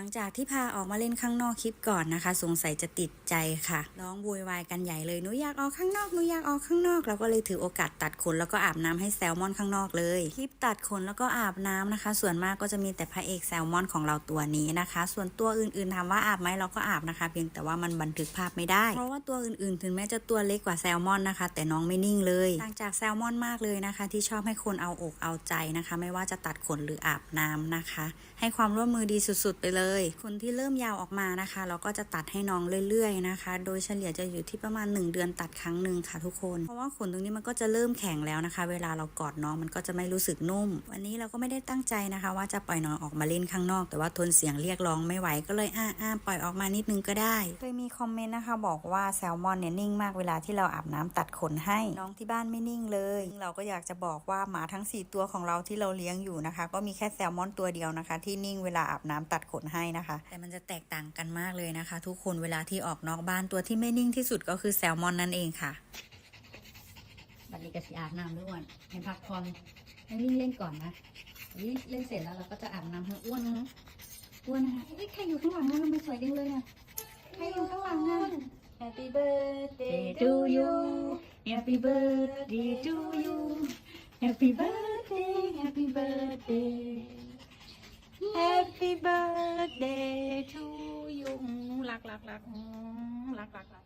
ลังจากที่พาออกมาเล่นข้างนอกคลิปก่อนนะคะ สงสัยจะติดใจค่ะร้องโวยวายกันใหญ่เลยหนูอยากออกข้างนอกหนูอยากออกข้างนอกเราก็เลยถือโอกาสตัดขนแล้วก็อาบน้ำให้แซลมอนข้างนอกเลยคลิปตัดขนแล้วก็อาบน้ำนะคะ ส่วนมากก็จะมีแต่พระเอกแซลมอนของเราตัวนี้นะคะ ส่วนตัวอื่นๆถามว่าอาบไหมเราก็อาบนะคะ เพียงแต่ว่ามันบันทึกภาพไม่ได้ เพราะว่าตัวอื่นๆ ถึงแม้จะตัวเล็กกว่าแซลมอนนะคะ แต่น้องไม่นิ่งเลยต่างจากแซลมอนมากเลยนะคะ ที่ชอบให้คนเอาอกเอาใจนะคะ ไม่ว่าจะตัดขนหรืออาบน้ำนะคะ ให้ความร่วมมือดีสุดๆ ไปเลยคนที่เริ่มยาวออกมานะคะ เราก็จะตัดให้น้องเรื่อยๆนะคะ โดยเฉลี่ยจะอยู่ที่ประมาณ 1 เดือนตัดครั้งหนึ่งค่ะทุกคน เพราะว่าขนตรงนี้มันก็จะเริ่มแข็งแล้วนะคะ เวลาเรากอดน้องมันก็จะไม่รู้สึกนุ่ม วันนี้เราก็ไม่ได้ตั้งใจนะคะ ว่าจะปล่อยน้องออกมาเล่นข้างนอก แต่ว่าทนเสียงเรียกร้องไม่ไหวก็เลยอ้าอ้าปล่อยออกมานิดนึงก็ได้เคยมีคอมเมนต์นะคะบอกว่าแซลมอนเนี่ยนิ่งมากเวลาที่เราอาบน้ำตัดขนให้น้องที่บ้านไม่นิ่งเลย เราก็อยากจะบอกว่าหมาทั้ง 4 ตัวของเราที่เราเลี้ยงอยู่นะคะ ก็มีแค่แซลมอนตัวเดียวนะคะ ที่นิ่งเวลาอาบน้ำตัดขนให้นะคะ แต่มันจะแตกต่างกันมากเลยนะคะ ทุกคนเวลาที่ออกนอกบ้านตัวที่ไม่นิ่งที่สุดก็คือแซลมอนนั่นเองค่ะบัดนี้ก็สิอาบน้ำด้วยอ้วนให้พักผ่อนให้วิ่งเล่นก่อนนะวิ่งเล่นเสร็จแล้วเราก็จะอาบน้ำให้อ้วนนะอ้วนนะคะเอ้ยใครอยู่ข้างหลังนะทำไมสวยจังเลยอะใครอยู่ข้างหลังอะ Happy birthday to you Happy birthday to you Happy birthday Happy birthday Happy birthday to you รักรักรักอืมรักรักรัก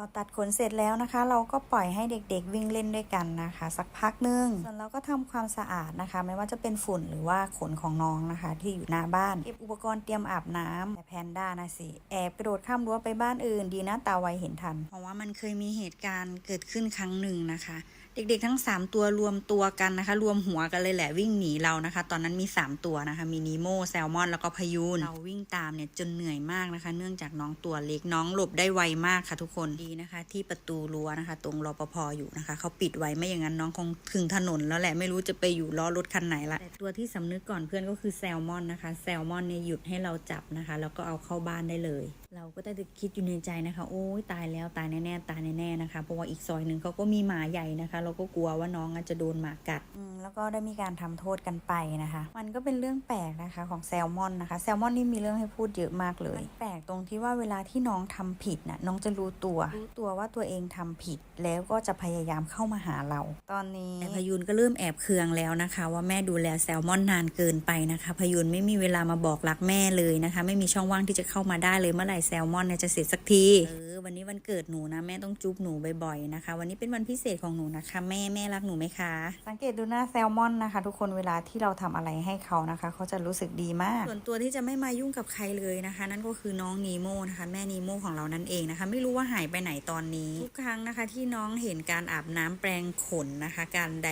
พอตัดขนเสร็จแล้วนะคะ เราก็ปล่อยให้เด็กๆวิ่งเล่นด้วยกันนะคะ สักพักหนึงส่วนเราก็ทำความสะอาดนะคะ ไม่ว่าจะเป็นฝุ่นหรือว่าขนของน้องนะคะ ที่อยู่หน้าบ้านเก็บอุปกรณ์เตรียมอาบน้ำแต่แพนด้านะสิแอบกระโดดข้ามรั้วไปบ้านอื่น ดีนะตาไวเห็นทัน เพราะว่ามันเคยมีเหตุการณ์เกิดขึ้นครั้งหนึ่งนะคะ เด็กๆทั้ง 3 ตัวรวมตัวกันนะคะ รวมหัวกันเลยแหละวิ่งหนีเรานะคะ ตอนนั้นมี 3 ตัวนะคะ มีนีโมแซลมอน แล้วก็พายูนเราวิ่งตามเนี่ยจนเหนื่อยมากนะคะ เนื่องจากน้องตัวเล็กน้องหลบได้ไวมากค่ะทุกคนดีนะคะ ที่ประตูรั้วนะคะ ตรงรปภอยู่นะคะเขาปิดไว้ไม่อย่างนั้นน้องคงถึงถนนแล้วแหละไม่รู้จะไปอยู่ล้อรถคันไหนละแต่ตัวที่สำนึกก่อนเพื่อนก็คือแซลมอนนะคะแซลมอนเนี่ยหยุดให้เราจับนะคะ แล้วก็เอาเข้าบ้านได้เลย เราก็ได้แต่คิดอยู่ในใจนะคะ โอ้ยตายแล้วตายแน่ๆตายแน่ๆนะคะเพราะว่าอีกซอยหนึ่งเขาก็มีหมาใหญ่นะคะเราก็กลัวว่าน้องอาจจะโดนหมากัดอืมแล้วก็ได้มีการทำโทษกันไปนะคะ มันก็เป็นเรื่องแปลกนะคะของแซลมอนนะคะ แซลมอนนี่มีเรื่องให้พูดเยอะมากเลยมันแปลกตรงที่ว่าเวลาที่น้องทำผิดน่ะน้องจะรู้ตัวรู้ตัวว่าตัวเองทำผิดแล้วก็จะพยายามเข้ามาหาเรา ตอนนี้แต่พยูนก็เริ่มแอบเคืองแล้วนะคะ ว่าแม่ดูแลแซลมอนนานเกินไปนะคะ พยูนไม่มีเวลามาบอกรักแม่เลยนะคะ ไม่มีช่องว่างที่จะเข้ามาได้เลยเมื่อไหร่แซลมอนเนี่ยจะเสร็จสักทีเออวันนี้วันเกิดหนูนะแม่ต้องจุ๊บหนูบ่อยๆนะคะ วันนี้เป็นวันพิเศษของหนูนะคะแม่แม่รักหนูไหมคะ สังเกตดูหน้าแซลมอนนะคะ ทุกคนเวลาที่เราทำอะไรให้เขานะคะ เขาจะรู้สึกดีมาก ส่วนตัวที่จะไม่มายุ่งกับใครเลยนะคะ นั่นก็คือน้องนีโมนะคะ แม่นีโมของเรานั่นเองนะคะ ไม่รู้ว่าหายไปไหนตอนนี้ทุกครั้งนะคะ ที่น้องเห็นการอาบน้ำแปรงขนนะคะ การใด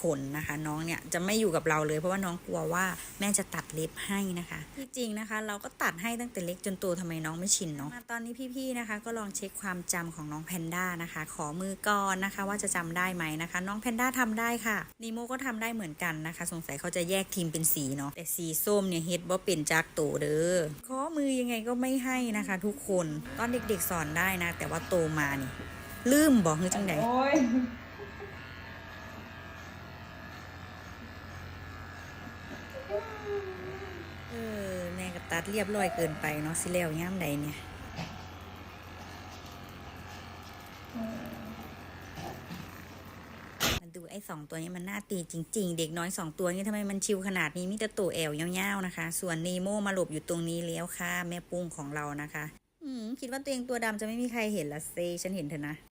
ขนนะคะ น้องเนี่ยจะไม่อยู่กับเราเลยเพราะว่าน้องกลัวว่าแม่จะตัดเล็บให้นะคะที่จริงนะคะ เราก็ตัดให้ตั้งแต่เล็กจนโตทำไมน้องไม่ชินเนาะมาตอนนี้พี่ๆนะคะ ก็ลองเช็คความจำของน้องแพนด้านะคะ ขอมือก่อนนะคะ ว่าจะจำได้ไหมนะคะน้องแพนด้าทำได้ค่ะนีโมก็ทำได้เหมือนกันนะคะ สงสัยเขาจะแยกทีมเป็นสีเนาะแต่สีส้มเนี่ยเฮ็ดบ่เป็นจากโตเด้อขอมือยังไงก็ไม่ให้นะคะ ทุกคนตอนเด็กๆสอนได้นะ แต่ว่าโตมานี่ลืมบอกคือจังไดโอ้ยเออแม่กับตัดเรียบร้อยเกินไปเนาะสิแล้วย่ามใดเนี่ย มัน ดูไอ้สองตัวนี้มันน่าตีจริง ๆ เด็กน้อยสองตัวนี้ทำไมมันชิวขนาดนี้มีแต่ตัวแอวยาวๆนะคะ ส่วนนีโมมาหลบอยู่ตรงนี้แล้วค่ะ แม่ปุ้งของเรานะคะ อืมคิดว่าตัวเองตัวดำจะไม่มีใครเห็นละเซฉันเห็นเธอนะ